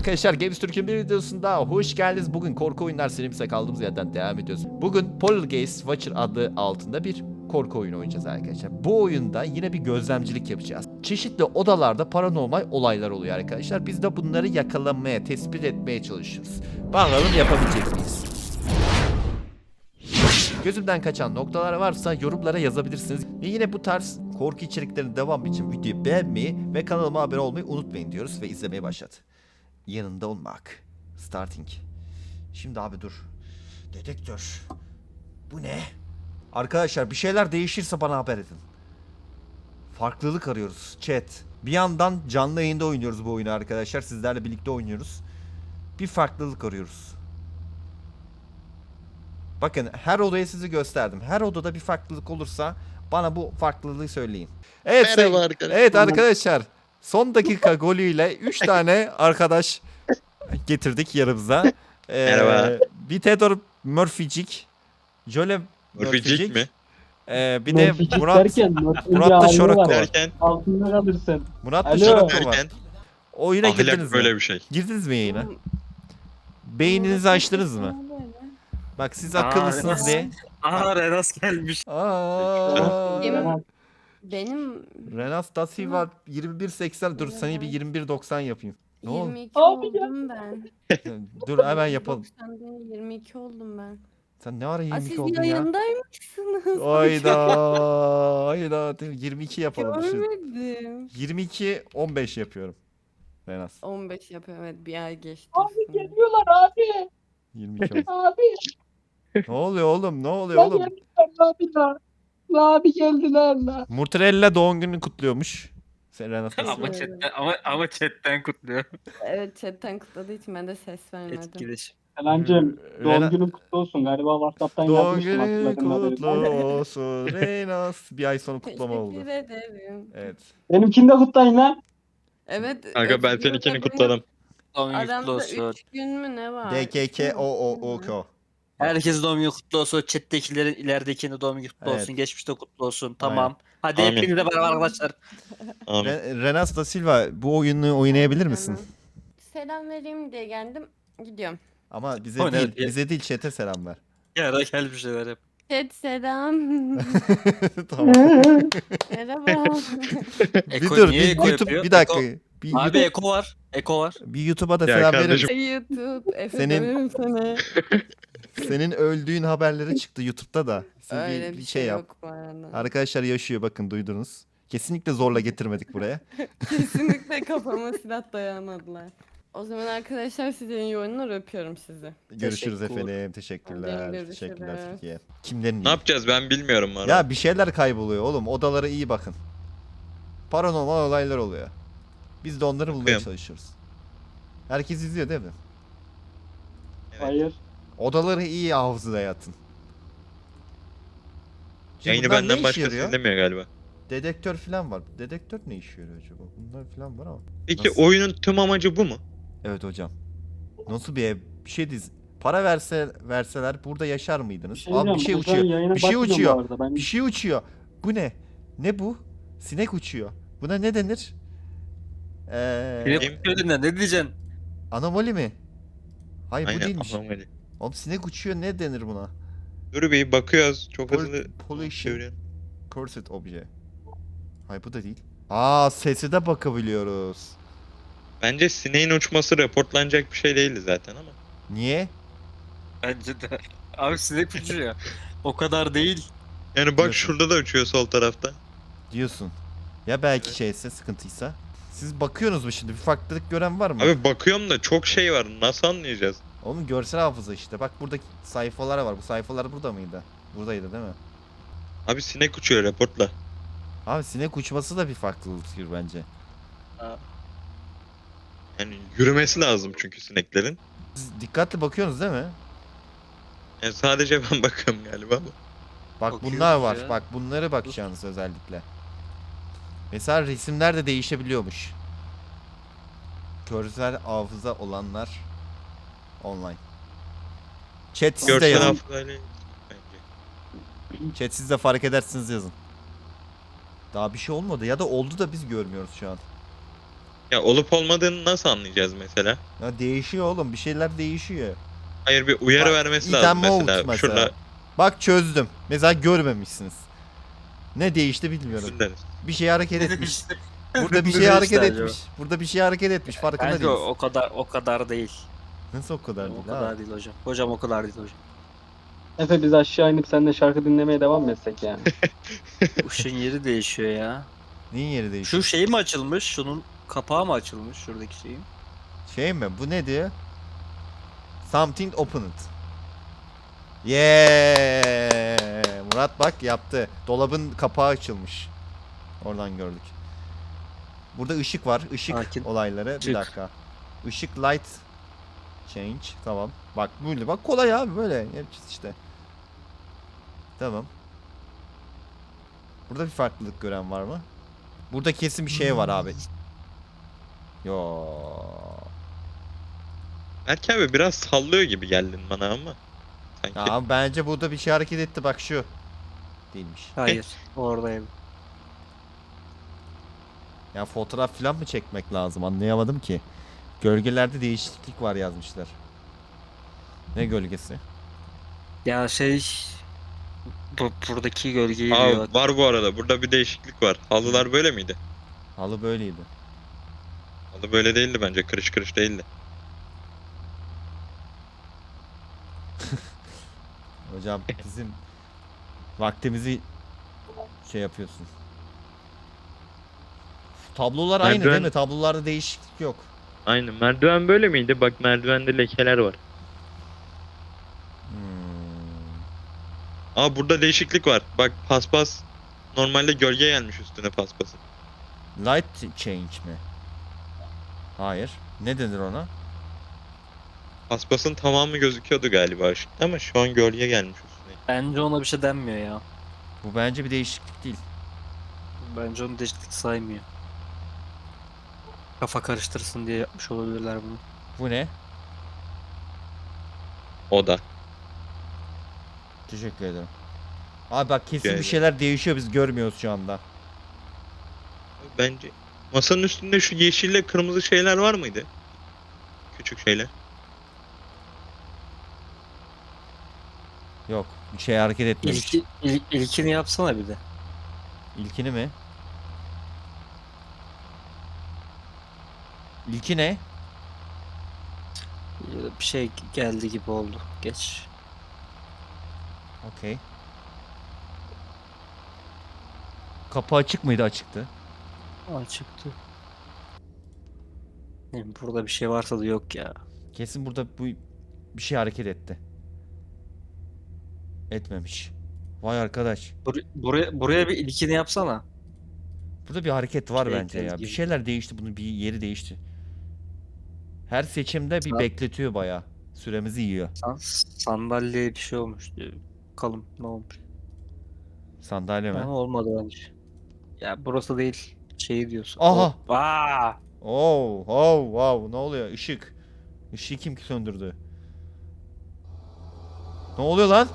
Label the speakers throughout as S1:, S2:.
S1: arkadaşlar Games Türk'ün bir videosunda hoş geldiniz. Bugün korku oyunlar serimize kaldığımız yerden devam ediyoruz. Bugün Poltergeist Watcher adı altında bir korku oyunu oynayacağız arkadaşlar. Bu oyunda yine bir gözlemcilik yapacağız. Çeşitli odalarda paranormal olaylar oluyor arkadaşlar. Biz de bunları yakalamaya, tespit etmeye çalışıyoruz. Bakalım yapabilecek miyiz? Gözümden kaçan noktalar varsa yorumlara yazabilirsiniz. Ve yine bu tarz korku içeriklerinin devamı için videoyu beğenmeyi ve kanalıma abone olmayı unutmayın diyoruz ve izlemeye başlat. Yanında olmak. Starting. Şimdi abi dur. Dedektör. Bu ne? Arkadaşlar bir şeyler değişirse bana haber edin. Farklılık arıyoruz. Chat. Bir yandan canlı yayında oynuyoruz bu oyunu arkadaşlar. Sizlerle birlikte oynuyoruz. Bir farklılık arıyoruz. Bakın her odayı sizi gösterdim. Her odada bir farklılık olursa bana bu farklılığı söyleyin. Evet,
S2: Merhaba arkadaşlar.
S1: Evet arkadaşlar. Son dakika golüyle 3 tane arkadaş getirdik yanımıza. Ee,
S2: Merhaba.
S1: Bir Theodore Murphy'cik. Jole
S2: Murphy'cik mi?
S1: Ee, bir de
S3: Murphy'cik
S1: Murat
S3: derken,
S1: Murat da Şorako
S3: var.
S2: Derken,
S3: Altında kalırsın.
S1: Murat
S3: Alo.
S1: Dışarı var. Oyuna girdiniz
S2: ahlak
S1: mi?
S2: böyle bir şey.
S1: Girdiniz mi yayına? Beyninizi açtınız mı? Bak siz akıllısınız diye.
S4: Aha Renas gelmiş.
S1: Aa.
S5: Benim
S1: Renas da Silva 21.80 dur seni bir 21.90 yapayım. Ne oldu?
S5: 22
S3: Abi ya.
S5: oldum ben.
S1: Dur hemen yapalım.
S5: 90 değil, 22 oldum ben.
S1: Sen ne ara
S5: Aa,
S1: 22
S5: siz
S1: oldun ya?
S5: yayındaymışsınız.
S1: Hayda. Hayda. 22 yapalım. Şimdi.
S5: Görmedim.
S1: 22 15 yapıyorum. Renas.
S5: 15 yapıyorum evet bir ay geçti.
S3: Abi
S5: üstünden.
S3: geliyorlar abi.
S1: 22 oldu.
S3: Abi.
S1: ne oluyor oğlum? Ne oluyor
S3: Lan
S1: oğlum?
S3: geldiler abi la. La abi geldiler la.
S1: Murtarella doğum gününü kutluyormuş. Sen Renas nasıl?
S4: ama chatten, ama, ama chatten kutluyor.
S5: Evet chatten kutladığı için ben de ses vermedim.
S4: Etkileşim.
S3: Selancım
S1: Rena-
S3: doğum günün kutlu olsun. Galiba Whatsapp'tan
S1: Doğum
S3: yazmıştım
S1: günün
S3: hatırladığım
S1: kutlu
S3: kadarıyla.
S1: olsun Renas. Bir ay sonra kutlama oldu.
S5: Teşekkür ederim.
S1: Evet.
S3: Benimkini de kutlayın lan.
S5: Evet.
S2: Kanka ben seninkini kutladım.
S4: Doğum günü kutlu
S5: Aramda
S4: olsun.
S5: 3 gün mü ne var?
S1: DKK o o o ko.
S4: Herkes doğum günü kutlu olsun. Chat'tekilerin ileridekinin doğum günü kutlu
S1: Evet.
S4: olsun. Geçmişte kutlu olsun. Tamam. Hadi
S2: Amin.
S4: hepinize merhaba arkadaşlar.
S2: Amin.
S1: Re- Renas da Silva bu oyunu oynayabilir misin?
S5: Selam vereyim diye geldim. Gidiyorum.
S1: Ama bize
S4: O ne
S1: değil,
S4: diye?
S1: bize değil chat'e selam ver.
S4: Ya da gel bir şeyler yap.
S5: Chat selam.
S1: tamam.
S5: Merhaba.
S1: bir
S4: Eko
S1: dur,
S4: niye
S1: bir
S4: eko
S1: YouTube
S4: yapıyor?
S1: bir dakika.
S4: Eko-
S1: Bir,
S4: Abi
S1: YouTube-
S4: Eko var. Eko var.
S1: bir YouTube'a da
S2: Ya
S1: selam verir
S2: kardeşim.
S5: YouTube. Efe
S1: Senin-. Senin öldüğün haberleri çıktı YouTube'da da. Bir-
S5: Öyle
S1: bir,
S5: bir
S1: şey yap.
S5: yok bu arada.
S1: Arkadaşlar yaşıyor bakın duydunuz. Kesinlikle zorla getirmedik buraya.
S5: Kesinlikle kafama silah dayamadılar. O zaman arkadaşlar sizin iyi oyunlar öpüyorum sizi.
S1: Görüşürüz
S4: Teşekkür.
S1: efendim. Teşekkürler.
S5: Hadi
S1: Teşekkürler
S5: görüşürüz.
S1: Türkiye. Kimlerin
S2: Ne
S1: iyi?
S2: yapacağız ben bilmiyorum bana.
S1: Ya bir şeyler kayboluyor oğlum. Odalara iyi bakın. Paranormal olaylar oluyor. Biz de onları bulmaya
S2: Bakıyorum.
S1: çalışıyoruz. Herkes izliyor değil mi?
S2: Evet.
S3: Hayır.
S1: Odaları iyi hafızaya atın. Şimdi
S2: Yayını
S1: bunlar ne
S2: benden
S1: işe
S2: başkası
S1: yarıyor?
S2: izlemiyor galiba.
S1: Dedektör falan var. Dedektör ne işe yarıyor acaba? Bunlar falan var ama.
S2: Peki
S1: Nasıl?
S2: oyunun tüm amacı bu mu?
S1: Evet hocam. Nasıl bir ev? Bir şey diz. Para verse verseler burada yaşar mıydınız?
S3: Bir şey
S1: Abi bir şey uçuyor. Bir şey uçuyor.
S3: Ben
S1: Bir şey uçuyor. Bu ne? Ne bu? Sinek uçuyor. Buna ne denir? Ee,
S4: kutluyor ne diyeceksin?
S1: anomali mi? Hayır bu değilmiş.
S2: anomali.
S1: Oğlum sinek uçuyor ne denir buna?
S2: Dur bir bakıyoruz. Çok
S1: Pol-
S2: hızlı
S1: pollution. Cursed obje. Hayır bu da değil. Aa sesi de bakabiliyoruz.
S2: Bence sineğin uçması reportlanacak bir şey değildi zaten ama.
S1: Niye?
S4: Bence de. Abi sinek uçuyor. O kadar değil.
S2: Yani bak
S1: Diyorsun.
S2: şurada da uçuyor sol tarafta.
S1: Diyorsun. Ya belki şeyse sıkıntıysa. Siz bakıyorsunuz mu şimdi? Bir farklılık gören var mı?
S2: Abi bakıyorum da çok şey var. Nasıl anlayacağız?
S1: Oğlum görsel hafıza işte. Bak buradaki sayfalar var. Bu sayfalar burada mıydı? Buradaydı değil mi?
S2: Abi sinek uçuyor reportla.
S1: Abi sinek uçması da bir farklılıktır bence.
S2: Yani yürümesi lazım çünkü sineklerin.
S1: Siz dikkatli bakıyorsunuz değil mi?
S2: Yani sadece ben bakıyorum galiba ama.
S1: Bak
S4: Bakıyoruz
S1: bunlar var.
S4: ya.
S1: Bak bunları bakacaksınız özellikle. Mesela resimler de değişebiliyormuş. Görsel hafıza olanlar online. Chat siz de
S2: Görsel
S1: yazın.
S2: hafızayla bence.
S1: Chat siz de fark edersiniz yazın. Daha bir şey olmadı ya da oldu da biz görmüyoruz şu an.
S2: Ya olup olmadığını nasıl anlayacağız mesela?
S1: Ya değişiyor oğlum bir şeyler değişiyor.
S2: Hayır bir uyarı
S1: Bak,
S2: vermesi
S1: item
S2: lazım
S1: mode
S2: mesela.
S1: mesela.
S2: Şurada
S1: Bak çözdüm. Mesela görmemişsiniz. Ne değişti bilmiyorum. Bir şey hareket etmiş. Burada bir şey hareket etmiş. Burada bir şey hareket etmiş. Farkında
S4: Bence
S1: değiliz.
S4: o, o kadar o kadar değil.
S1: Nasıl o kadar
S4: O
S1: değil
S4: kadar
S1: ha?
S4: değil hocam. Hocam o kadar değil hocam.
S3: Efe biz aşağı inip seninle şarkı dinlemeye devam mı etsek yani?
S4: Işın yeri değişiyor ya.
S1: Neyin yeri değişiyor?
S4: Şu şey mi açılmış? Şunun kapağı mı açılmış şuradaki şeyin?
S1: Şey mi? Bu ne diyor? Something opened. Yeah! Murat bak yaptı. Dolabın kapağı açılmış. Oradan gördük. Burada ışık var. Işık
S4: Sakin.
S1: olayları. Bir
S4: Işık.
S1: dakika. Işık light change. Tamam. Bak böyle. Bak kolay abi böyle. Yapacağız işte. Tamam. Burada bir farklılık gören var mı? Burada kesin bir şey var abi. Yo.
S2: Berk abi biraz sallıyor gibi geldin bana ama. Sanki.
S1: Ya bence burada bir şey hareket etti bak şu. Değilmiş.
S4: Hayır. Oradayım.
S1: Ya fotoğraf falan mı çekmek lazım anlayamadım ki. Gölgelerde değişiklik var yazmışlar. Ne gölgesi?
S4: Ya şey bu, buradaki gölgeyi diyor.
S2: Aa, var bu arada. Burada bir değişiklik var. Halılar böyle miydi?
S1: Halı böyleydi.
S2: Halı böyle değildi bence. Kırış kırış değildi.
S1: Hocam bizim vaktimizi şey yapıyorsun. Tablolar aynı değil
S2: Merdiven-
S1: mi? Tablolarda değişiklik yok.
S2: Aynen. Merdiven böyle miydi? Bak merdivende lekeler var.
S1: Hmm.
S2: Aa burada değişiklik var. Bak paspas normalde gölge gelmiş üstüne paspasın.
S1: Light change mi? Hayır. Ne denir ona?
S2: Paspasın tamamı gözüküyordu galiba ışıkta ama şu an gölge gelmiş üstüne.
S4: Bence ona bir şey denmiyor ya.
S1: Bu bence bir değişiklik değil.
S4: Bence onu değişiklik saymıyor. Kafa karıştırsın diye yapmış olabilirler bunu.
S1: Bu ne?
S2: O da.
S1: Teşekkür ederim. Abi bak kesin bir
S2: ederim.
S1: şeyler değişiyor biz görmüyoruz şu anda.
S2: Bence masanın üstünde şu yeşille kırmızı şeyler var mıydı? Küçük şeyler.
S1: Yok bir şey hareket etmemiş.
S4: İlki, il- ilkini yapsana bir de.
S1: İlkini mi? İlki ne?
S4: Bir şey geldi gibi oldu. Geç.
S1: Okey. Kapı açık mıydı? Açıktı.
S4: Aa çıktı. Ne, burada bir şey varsa da yok ya.
S1: Kesin burada bu bir şey hareket etti. Etmemiş. Vay arkadaş.
S4: Bur- buraya buraya bir ilkini yapsana.
S1: Burada bir hareket var
S4: Şey
S1: bence ya. Bir
S4: gibi.
S1: şeyler değişti. Bunun bir yeri değişti. Her seçimde bir
S4: Sa-
S1: bekletiyor bayağı. Süremizi yiyor.
S4: San sandalyeye bir şey olmuş. Bakalım ne olmuş.
S1: Sandalye mi?
S4: Ama olmadı bence. Ya burası değil. Şeyi diyorsun.
S1: Aha!
S4: Aa!
S1: Oh, oh, wow. Ne oluyor? Işık. Işığı kim ki söndürdü? Ne oluyor lan?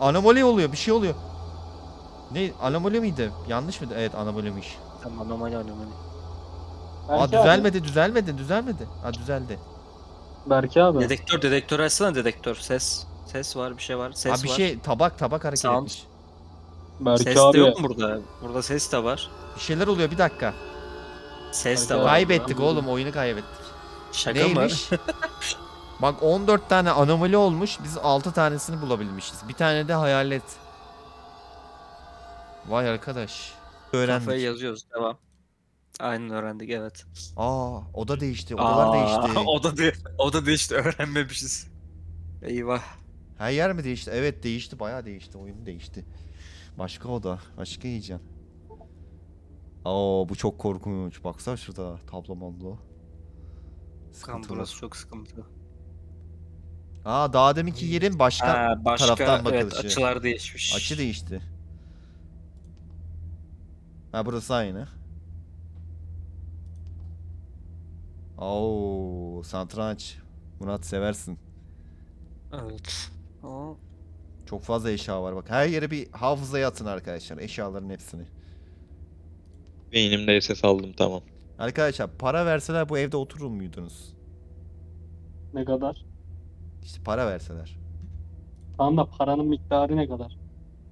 S1: Anomali oluyor. Bir şey oluyor. Ne? Anomali miydi? Yanlış mıydı? Evet anomaliymiş.
S4: Tamam anomali anomali.
S1: Aa
S3: Berke abi,
S1: düzelmedi, düzelmedi, düzelmedi. Aa düzeldi.
S3: Berke abi.
S4: Dedektör dedektör açsana dedektör. Ses. Ses var bir şey var. Ses
S1: Aa bir
S4: var.
S1: şey tabak tabak hareket
S4: Sound.
S1: etmiş.
S3: Berke
S4: Ses de
S3: abi.
S4: yok mu burada? Burada ses de var.
S1: Bir şeyler oluyor bir dakika.
S4: Ses de
S3: Berke
S4: var.
S3: abi.
S1: Kaybettik
S3: ben
S1: oğlum oyunu kaybettik.
S4: Şaka mı?
S1: Neymiş? Bak 14 tane anomali olmuş. Biz 6 tanesini bulabilmişiz. Bir tane de hayalet. Vay arkadaş. Öğrendik.
S4: Kafayı yazıyoruz. Devam. Aynen öğrendik evet.
S1: Aa oda değişti. Odalar değişti.
S4: o da de o da değişti öğrenmemişiz. Eyvah.
S1: Her yer mi değişti? Evet değişti. Bayağı değişti. Oyun değişti. Başka oda. Başka yiyeceğim. Aa bu çok korkunç. Baksana şurada tablo mablo.
S4: Kan
S1: Sıkıntılı.
S4: burası çok sıkıntı.
S1: Aa daha deminki yerin başka
S4: Ha, başka
S1: taraftan
S4: evet
S1: bakılışı.
S4: açılar değişmiş.
S1: açı değişti. Ha burası aynı. Oo, satranç. Murat seversin.
S4: Evet. Aa,
S1: Çok fazla eşya var bak. Her yere bir hafızaya atın arkadaşlar eşyaların hepsini.
S2: Beynimde ses aldım tamam.
S1: Arkadaşlar para verseler bu evde oturur muydunuz?
S3: Ne kadar?
S1: İşte para verseler.
S3: Tamam da paranın miktarı ne kadar?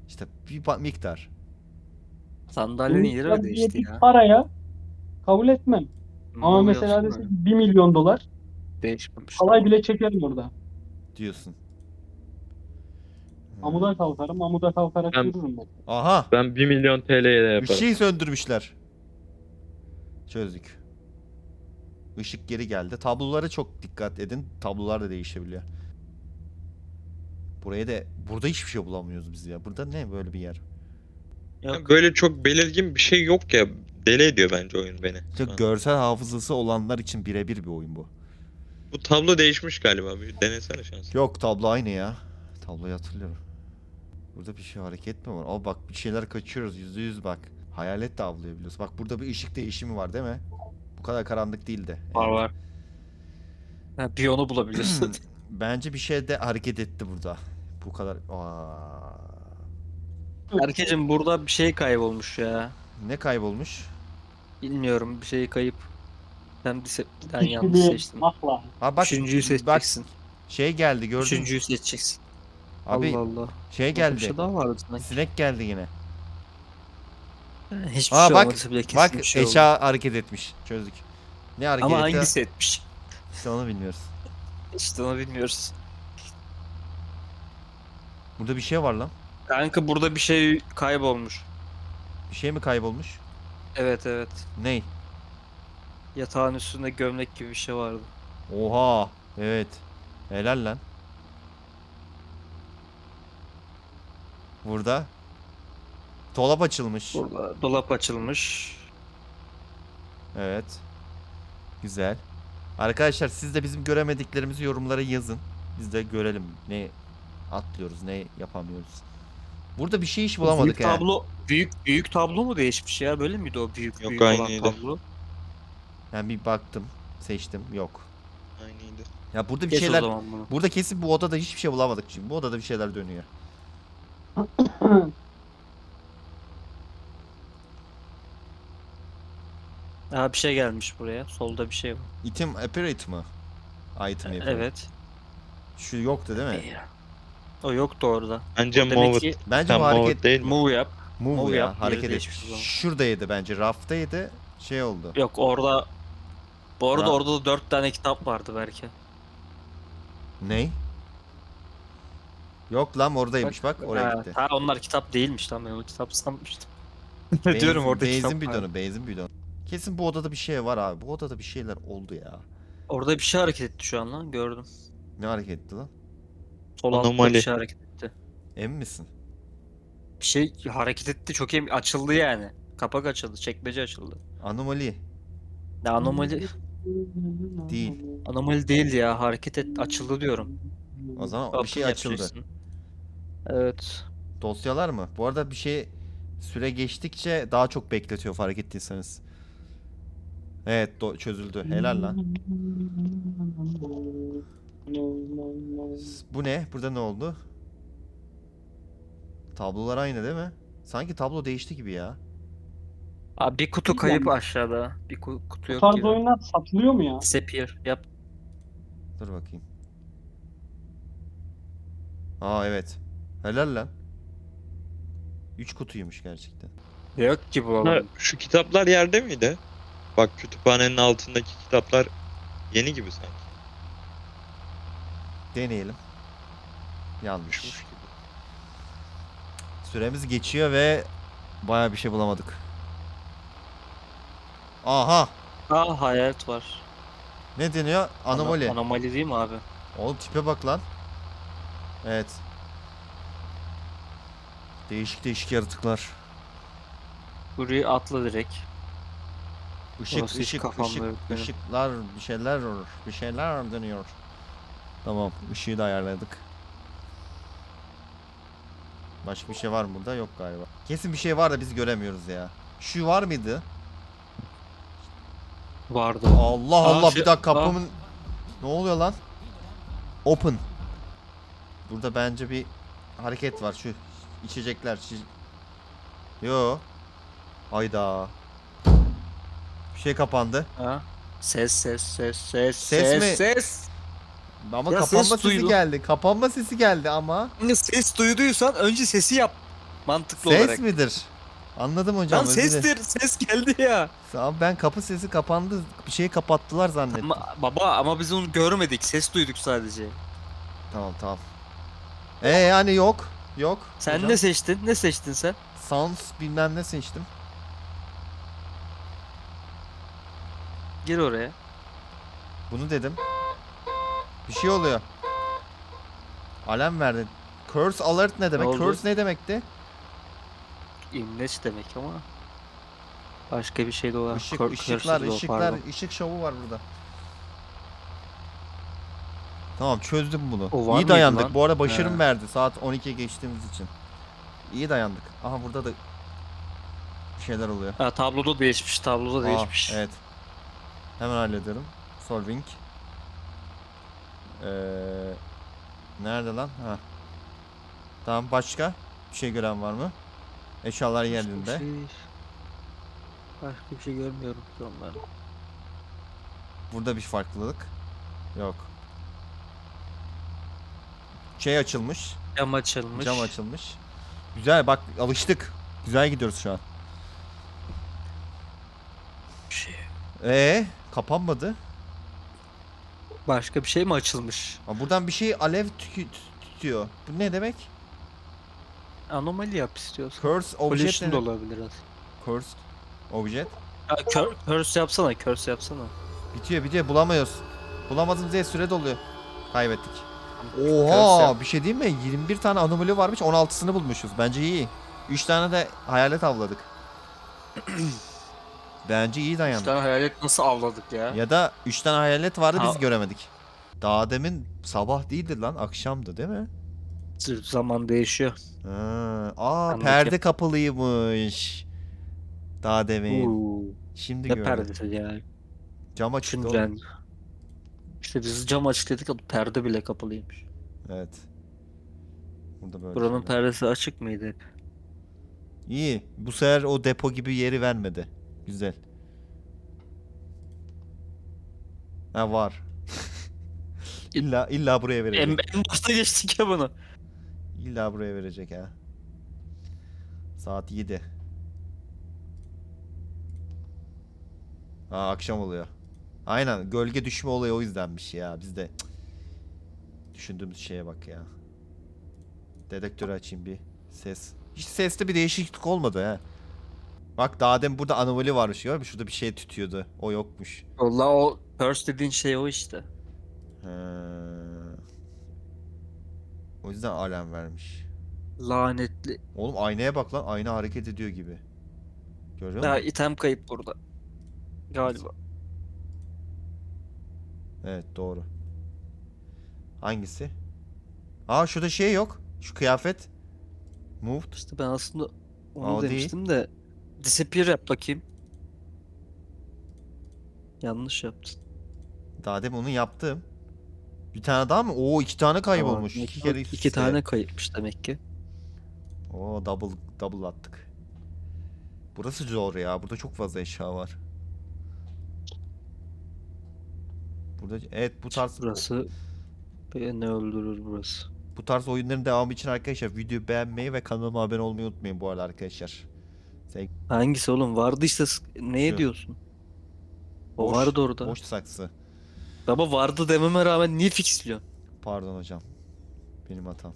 S1: İşte bir ba- miktar.
S4: Sandalyenin yeri değişti ya?
S3: Paraya kabul etmem. Ama mesela desek
S4: öyle.
S3: 1 milyon dolar
S4: Değişmemiş.
S3: halay bile çekerim orada.
S1: Diyorsun.
S3: Amuda kalkarım, amuda kalkarak
S2: Ben-
S3: yürürüm ben.
S1: Aha.
S2: Ben 1 milyon TL'ye de
S1: Bir
S2: yaparım.
S1: şey söndürmüşler. Çözdük. Işık geri geldi. Tablolara çok dikkat edin. Tablolar da değişebiliyor. Buraya da burada hiçbir şey bulamıyoruz biz ya. Burada ne böyle bir yer?
S4: Yok.
S2: Böyle çok belirgin bir şey yok ya. Deli ediyor bence oyun beni.
S1: Çok
S2: Ha.
S1: görsel hafızası olanlar için birebir bir oyun bu.
S2: Bu tablo değişmiş galiba. Bir denesene şans.
S1: Yok tablo aynı ya. Tabloyu hatırlıyorum. Burada bir şey hareket mi var? Aa bak bir şeyler kaçıyoruz yüzde yüz bak. Hayalet de avlayabiliyoruz. Bak burada bir ışık değişimi var değil mi? Bu kadar karanlık değildi.
S4: Var var. Ha, bir onu bulabilirsin.
S1: Bence bir şey de hareket etti burada. Bu kadar. Aa.
S4: Herkesin burada bir şey kaybolmuş ya.
S1: Ne kaybolmuş?
S4: Bilmiyorum bir şey kayıp. Ben, bir se- ben yanlış seçtim.
S3: mahla.
S1: Ha bak
S4: Üçüncüyü
S1: bak
S4: seçeceksin.
S1: şey geldi gördün mü?
S4: Üçüncüyü seçeceksin.
S1: Abi
S4: Allah Allah.
S1: şey
S4: Bir
S1: geldi.
S4: şey daha vardı sanki.
S1: Sinek geldi yine.
S4: Hiçbir
S1: Aa
S4: şey
S1: bak
S4: olmadıysa bile kesin
S1: bak
S4: bir şey oldu.
S1: eşya hareket etmiş. Çözdük. Ne hareket
S4: Ama
S1: etti?
S4: hangisi etmiş?
S1: İşte onu bilmiyoruz.
S4: İşte onu bilmiyoruz.
S1: Burada bir şey var lan.
S4: Kanka burada bir şey kaybolmuş.
S1: Bir şey mi kaybolmuş?
S4: Evet evet.
S1: Ney?
S4: Yatağın üstünde gömlek gibi bir şey vardı.
S1: Oha. Evet. Helal lan. Burada. Dolap açılmış.
S4: Burada dolap açılmış.
S1: Evet. Güzel. Arkadaşlar siz de bizim göremediklerimizi yorumlara yazın. Biz de görelim ne atlıyoruz, ne yapamıyoruz. Burada bir şey hiç bulamadık
S4: büyük
S1: ya.
S4: tablo büyük büyük tablo mu değişmiş ya? Böyle miydi o büyük
S2: Yok,
S4: büyük olan
S2: aynıydı.
S4: tablo?
S1: Ben bir baktım, seçtim. Yok.
S2: Aynıydı.
S1: Ya burada bir
S4: Geç o
S1: şeyler
S4: zaman bunu.
S1: Burada kesin bu odada hiçbir şey bulamadık çünkü. Bu odada bir şeyler dönüyor.
S4: Aa bir şey gelmiş buraya. Solda bir şey var.
S1: Item apparate mı? Item yapıyor.
S4: Evet.
S1: Şu yoktu değil mi?
S4: O yoktu orada.
S2: Bence
S4: Demek
S2: move
S4: ki
S2: it.
S1: Bence
S2: Sen
S1: bu
S2: move
S1: hareket
S2: it değil mi?
S4: move yap.
S1: move,
S4: move
S1: ya.
S4: yap,
S1: hareket
S4: o zaman.
S1: Şuradaydı bence. Raftaydı. Şey oldu.
S4: Yok orada bu arada
S1: Ha.
S4: orada da dört tane kitap vardı belki.
S1: Ney? Yok lan oradaymış bak, oraya
S4: ha,
S1: gitti.
S4: Ha onlar kitap değilmiş lan ben onu kitap sanmıştım.
S1: Benzin-
S4: Diyorum orada
S1: benzin
S4: kitap var.
S1: bidonu, benzin bidonu. Kesin bu odada bir şey var abi. Bu odada bir şeyler oldu ya.
S4: Orada bir şey hareket etti şu an lan gördüm.
S1: Ne hareket etti lan?
S4: Sol altta
S2: Anomali.
S4: bir şey hareket etti.
S1: Emin misin?
S4: Bir şey hareket etti çok emin açıldı yani. Kapak açıldı, çekmece açıldı.
S1: Anomali.
S4: Ne anomali
S1: Değil.
S4: anomali değil ya hareket et açıldı diyorum.
S1: O zaman bir şey açıldı.
S4: yapacaksın. Evet.
S1: Dosyalar mı? Bu arada bir şey süre geçtikçe daha çok bekletiyor fark ettiyseniz. Evet do- çözüldü. Helal lan. Bu ne? Burada ne oldu? Tablolar aynı değil mi? Sanki tablo değişti gibi ya.
S4: Abi bir kutu kayıp aşağıda. Bir ku- kutu
S3: Bu
S4: yok
S3: tarz
S4: gibi.
S3: oyunlar satılıyor mu ya?
S4: Disappear yap.
S1: Dur bakayım. Aa evet. Helal lan. 3 kutuymuş gerçekten.
S4: Yok ki bu
S2: Ha,
S4: oğlum.
S2: şu kitaplar yerde miydi? Bak kütüphanenin altındaki kitaplar yeni gibi sanki.
S1: Deneyelim. Yanlış.
S2: Düşmüş gibi.
S1: Süremiz geçiyor ve baya bir şey bulamadık. Aha.
S4: Aa hayalet var.
S1: Ne deniyor?
S4: Ana-
S1: Anomali.
S4: anomali değil mi abi?
S1: Oğlum tipe bak lan. Evet. Değişik değişik yaratıklar.
S4: Burayı atla direkt.
S1: Işık
S4: Orası hiç
S1: ışık
S4: kafamda
S1: ışık
S4: yok benim.
S1: ışıklar bir şeyler bir şeyler dönüyor. Tamam ışığı da ayarladık. Başka bir şey var mı burada? Yok galiba. Kesin bir şey var da biz göremiyoruz ya. Şu var mıydı?
S4: Vardı.
S1: Allah
S4: Aa,
S1: Allah
S4: şey-
S1: bir dakika kapımın ne oluyor lan? Open. Burada bence bir hareket var şu içecekler. şi- Yo. Hayda.
S4: Bir
S1: Bir şey kapandı.
S4: Ha? Ses ses ses ses
S1: Ses
S4: ses
S1: mi?
S4: ses.
S1: Ama
S4: Ya
S1: kapanma
S4: ses
S1: sesi geldi. Kapanma sesi geldi ama.
S4: Ses duyduysan önce sesi yap. Mantıklı
S1: Ses
S4: olarak.
S1: midir? Anladım hocam.
S4: Lan
S1: özür dilerim.
S4: sestir. Ses geldi ya.
S1: Abi ben kapı sesi kapandı. Bir şeyi kapattılar zannettim.
S4: Ama, baba ama biz onu görmedik. Ses duyduk sadece.
S1: Tamam tamam. Ee yani yok. Yok.
S4: Sen
S1: hocam.
S4: ne seçtin? Ne seçtin sen?
S1: Sounds bilmem ne seçtim.
S4: Gir oraya.
S1: Bunu dedim. Bir şey oluyor. Alarm verdi. Curse alert ne demek?
S4: oldu?
S1: Curse ne demekti?
S4: İmleç demek ama. Başka bir şey de olan.
S1: Işık, ışıklar, ışıklar,
S4: pardon.
S1: ışık şovu var burada. Tamam çözdüm bunu.
S4: O
S1: İyi dayandık.
S4: lan?
S1: Bu arada başarım
S4: He.
S1: verdi saat 12'ye geçtiğimiz için. İyi dayandık. Aha burada da bir şeyler oluyor.
S4: Ha, tabloda değişmiş. Tabloda
S1: Aa,
S4: değişmiş.
S1: evet. Hemen hallederim. Solving. Ee, nerede lan? Ha. Tamam başka? Bir şey gören var mı? Eşyalar
S4: Başka
S1: yerinde.
S4: Bir şey, başka bir şey görmüyorum şu an ben.
S1: Burada bir farklılık. Yok. Şey açılmış.
S4: Cam açılmış.
S1: Cam açılmış. Güzel bak alıştık. Güzel gidiyoruz şu an.
S4: Bir şey.
S1: Ee, kapanmadı.
S4: Başka bir şey mi açılmış?
S1: Ama buradan bir şey alev tükü- tutuyor. Bu ne demek?
S4: Anomali yap istiyorsan.
S1: Curse object ne demek?
S4: olabilir az.
S1: Cursed object.
S4: Ha, kör, curse yapsana, curse yapsana.
S1: Bitiyor bitiyor bulamıyoruz. Bulamadığımız diye süre doluyor. Kaybettik.
S4: Curse
S1: Oha bir şey diyeyim mi? 21 tane anomali varmış 16'sını bulmuşuz. Bence iyi. 3 tane de hayalet avladık. Bence iyi
S4: Üç
S1: dayandık.
S4: tane hayalet nasıl avladık ya?
S1: Ya da 3 tane hayalet vardı
S4: Ha-
S1: biz göremedik. Daha demin sabah değildi lan akşamdı değil mi?
S4: Zaman değişiyor.
S1: Ha, aa
S4: Anladım.
S1: perde kapalıymış. Daha demin.
S4: Uuu.
S1: Şimdi
S4: Ne
S1: gördüm.
S4: perdesi ya?
S1: Cam açıldı oğlum.
S4: Düşüncen. İşte biz cam açık dedik ama perde bile kapalıymış.
S1: Evet. Burada böyle
S4: Buranın
S1: şeyler.
S4: perdesi açık mıydı?
S1: İyi. Bu sefer o depo gibi yeri vermedi. Güzel. Ha var. illa illa buraya verecek.
S4: En, en başta geçtik ya bunu.
S1: İlla buraya verecek ha. Saat 7. Aa akşam oluyor. Aynen gölge düşme olayı o yüzdenmiş ya bizde. Düşündüğümüz şeye bak ya. Dedektörü açayım bir. Ses. Hiç seste bir değişiklik olmadı ha. Bak daha demin burada anomali varmış musun? Şurada bir şey tütüyordu. O yokmuş.
S4: Valla o curse dediğin şey o işte.
S1: Ha. O yüzden alarm vermiş.
S4: Lanetli.
S1: Oğlum aynaya bak lan. Ayna hareket ediyor gibi. Görüyor
S4: Ya
S1: musun?
S4: item kayıp burada. Galiba.
S1: Evet doğru. Hangisi? Aa şurada şey yok. Şu kıyafet. Moved.
S4: İşte ben aslında onu
S1: Aa, o değil.
S4: demiştim de disappear yap bakayım. Yanlış yaptın.
S1: Daha demin onu yaptım. Bir tane daha mı? Oo iki tane kaybolmuş.
S4: Tamam,
S1: iki kere
S4: iki
S1: üste.
S4: tane kayıpmış demek ki.
S1: Oo double double attık. Burası zor ya. Burada çok fazla eşya var. Burada evet bu tarz
S4: Burası beni öldürür burası.
S1: bu tarz oyunların devamı için arkadaşlar videoyu beğenmeyi ve kanalıma abone olmayı unutmayın bu arada arkadaşlar.
S4: Hangisi oğlum? Vardı işte s- neye
S1: Şu.
S4: diyorsun? O
S1: Boş-
S4: vardı orada.
S1: Boş saksı.
S4: Baba vardı dememe rağmen niye fixliyorsun?
S1: Pardon hocam. Benim hatam.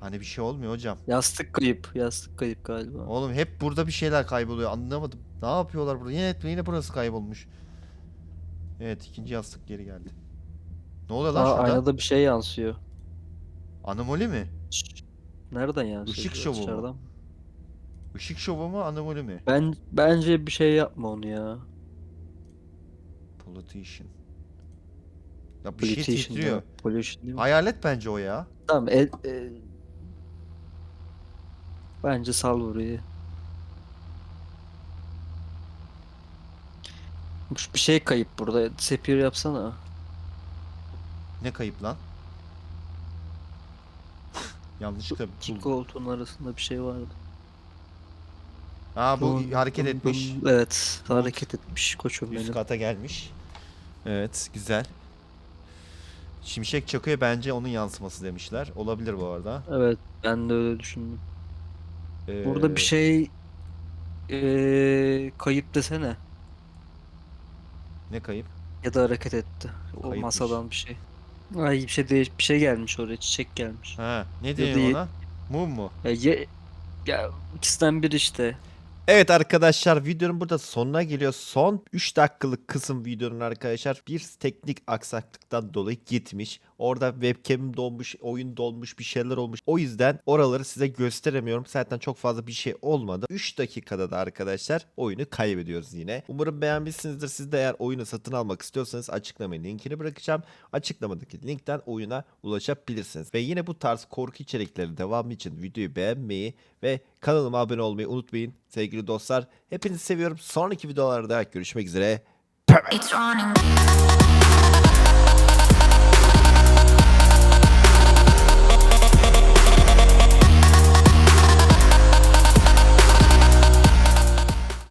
S1: Hani bir şey olmuyor hocam.
S4: Yastık kayıp. Yastık kayıp galiba.
S1: Oğlum hep burada bir şeyler kayboluyor. Anlamadım. Ne yapıyorlar burada? Yine yine burası kaybolmuş. Evet ikinci yastık geri geldi. Ne oluyor lan
S4: Aa,
S1: şurada?
S4: aynada bir şey yansıyor.
S1: Anomali mi?
S4: Nereden yansıyor?
S1: Işık şovu mu?
S4: dışarıdan.
S1: Işık şovu mu anomali mi?
S4: Ben bence bir şey yapma onu ya.
S1: Politician. Ya bir şey
S4: Pollution
S1: titriyor.
S4: da- Pollution değil mi?
S1: Hayalet bence o ya.
S4: Tamam. e- e- bence sal burayı. Bir şey kayıp burada. Disappear yapsana.
S1: Ne kayıp lan? Yanlışlıkla
S4: İki
S1: buldum.
S4: koltuğun arasında bir şey vardı.
S6: Aa bu
S4: Dum,
S6: hareket
S4: dum,
S6: etmiş.
S4: dum. Evet hareket etmiş koçum
S6: Üst
S4: benim.
S6: kata gelmiş. Evet güzel. Şimşek çakıyor bence onun yansıması demişler. Olabilir bu arada.
S4: Evet ben de öyle düşündüm. Burada bir
S6: Ee,
S4: şey eee, kayıp desene.
S6: Ne kayıp?
S4: Ya da hareket etti. O
S6: Kayıpmış.
S4: masadan bir şey. Ay bir şey değiş bir şey gelmiş oraya çiçek gelmiş.
S6: Ha, ne diyor ona? Mum mu?
S4: Ya, ye- ya ikisinden biri işte.
S6: Evet arkadaşlar videonun burada sonuna geliyor. Son 3 dakikalık kısım videonun arkadaşlar bir teknik aksaklıktan dolayı gitmiş. Orada webcam'im donmuş, oyun donmuş, bir şeyler olmuş. O yüzden oraları size gösteremiyorum. Zaten çok fazla bir şey olmadı. 3 dakikada da arkadaşlar oyunu kaybediyoruz yine. Umarım beğenmişsinizdir. Siz de eğer oyunu satın almak istiyorsanız açıklamaya linkini bırakacağım. Açıklamadaki linkten oyuna ulaşabilirsiniz. Ve yine bu tarz korku içerikleri devamı için videoyu beğenmeyi ve kanalıma abone olmayı unutmayın. Sevgili sevgili dostlar. Hepinizi seviyorum. Sonraki videolarda görüşmek üzere.
S7: Perfect.